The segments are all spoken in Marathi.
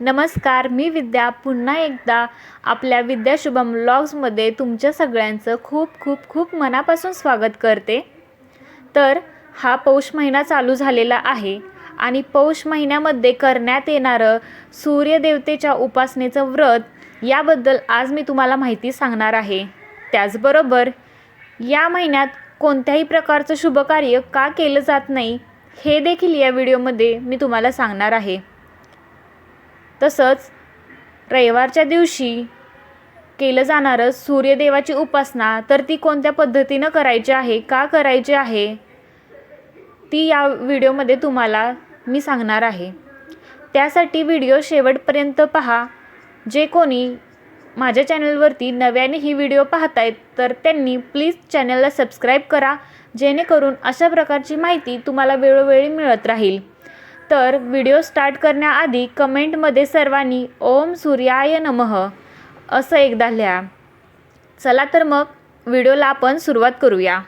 नमस्कार मी विद्या. पुन्हा एकदा आपल्या विद्याशुभम ब्लॉग्समध्ये तुमच्या सगळ्यांचं खूप खूप खूप मनापासून स्वागत करते. तर हा पौष महिना चालू झालेला आहे आणि पौष महिन्यामध्ये करण्यात येणारं सूर्यदेवतेच्या उपासनेचं व्रत याबद्दल आज मी तुम्हाला माहिती सांगणार आहे. त्याचबरोबर या महिन्यात कोणत्याही प्रकारचं शुभकार्य का केलं जात नाही हे देखील या व्हिडिओमध्ये मी तुम्हाला सांगणार आहे. तसंच रविवारच्या दिवशी केलं जाणारं सूर्यदेवाची उपासना तर ती कोणत्या पद्धतीनं करायची आहे का करायची आहे ती या व्हिडिओमध्ये तुम्हाला मी सांगणार आहे. त्यासाठी व्हिडिओ शेवटपर्यंत पहा. जे कोणी माझ्या चॅनलवरती नव्याने ही व्हिडिओ पाहतायत तर त्यांनी प्लीज चॅनलला सबस्क्राईब करा. जेणेकरून अशा प्रकारची माहिती तुम्हाला वेळोवेळी मिळत राहील. तर व्हिडिओ स्टार्ट करण्याआधी कमेंटमध्ये सर्वांनी ओम सूर्याय नमः असं एकदा लिहा. चला तर मग व्हिडिओला आपण सुरुवात करूया.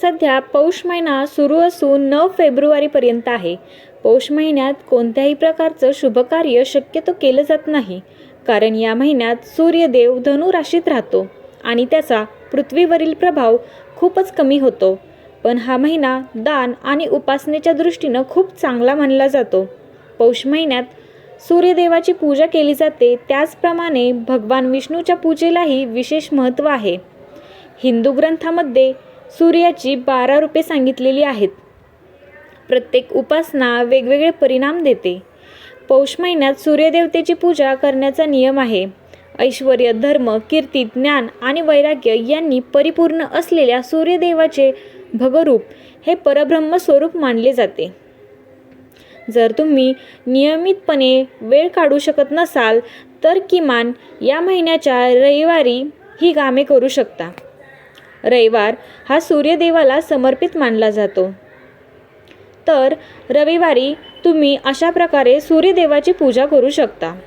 सध्या पौष महिना सुरू असून नऊ फेब्रुवारीपर्यंत आहे. पौष महिन्यात कोणत्याही प्रकारचं शुभकार्य शक्यतो केलं जात नाही कारण या महिन्यात सूर्यदेव धनु राशीत राहतो आणि त्याचा पृथ्वीवरील प्रभाव खूपच कमी होतो. पण हा महिना दान आणि उपासनेच्या दृष्टीनं खूप चांगला मानला जातो. पौष महिन्यात सूर्यदेवाची पूजा केली जाते त्याचप्रमाणे भगवान विष्णूच्या पूजेलाही विशेष महत्त्व आहे. हिंदू ग्रंथामध्ये सूर्याची बारा रूपे सांगितलेली आहेत. प्रत्येक उपासना वेगवेगळे परिणाम देते. पौष महिन्यात सूर्यदेवतेची पूजा करण्याचा नियम आहे. ऐश्वर धर्म कीर्ती ज्ञान आणि वैराग्य यांनी परिपूर्ण असलेल्या सूर्यदेवाचे भगरूप हे परब्रह्म स्वरूप मानले जाते. जर तुम्ही नियमितपणे वेळ काढू शकत नसाल तर किमान या महिन्याच्या रविवारी ही कामे करू शकता. रविवार हा सूर्यदेवाला समर्पित मानला जातो. तर रविवारी तुम्ही अशा प्रकारे सूर्यदेवाची पूजा करू शकता.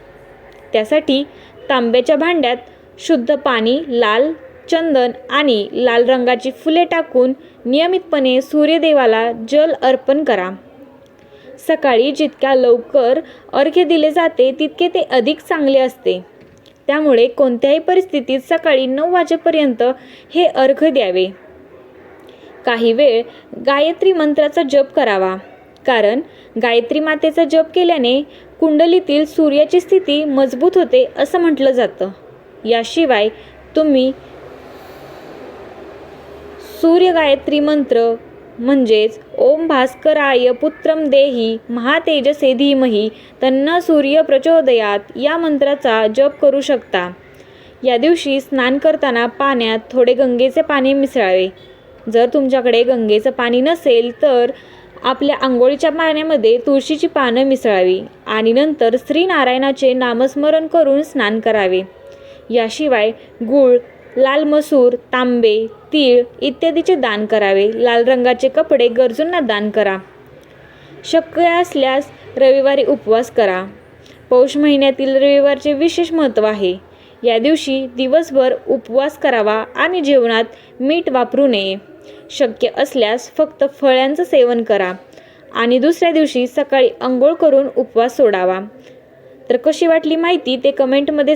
त्यासाठी तांब्याच्या भांड्यात शुद्ध पाणी लाल चंदन आणि लाल रंगाची फुले टाकून नियमितपणे सूर्यदेवाला जल अर्पण करा. सकाळी जितक्या लवकर अर्घ्य दिले जाते तितके ते अधिक चांगले असते. त्यामुळे कोणत्याही परिस्थितीत सकाळी नऊ वाजेपर्यंत हे अर्घ द्यावे. काही वेळ गायत्री मंत्राचा जप करावा. कारण गायत्री मातेचा जप केल्याने कुंडलीतील सूर्याची स्थिती मजबूत होते असं म्हटलं जातं. याशिवाय तुम्ही सूर्य गायत्री मंत्र म्हणजेच ओम भास्कराय पुत्रम देही महातेजसे धीमही त्यांना सूर्य प्रचोदयात या मंत्राचा जप करू शकता. या दिवशी स्नान करताना पाण्यात थोडे गंगेचे पाणी मिसळावे. जर तुमच्याकडे गंगेचं पाणी नसेल तर आपल्या आंघोळीच्या पाण्यामध्ये तुळशीची पानं मिसळावी आणि नंतर श्रीनारायणाचे नामस्मरण करून स्नान करावे. याशिवाय गूळ लाल मसूर तांबे तीळ इत्यादीचे दान करावे. लाल रंगाचे कपडे गरजूंना दान करा. शक्य असल्यास रविवारी उपवास करा. पौष महिन्यातील रविवारचे विशेष महत्त्व आहे. या दिवशी दिवसभर उपवास करावा आणि जेवणात मीठ वापरू नये. शक्य असल्यास फक्त फळ्यांचं सेवन करा आणि दुसऱ्या दिवशी सकाळी अंघोळ करून उपवास सोडावा. तर कशी वाटली माहिती ते कमेंटमध्ये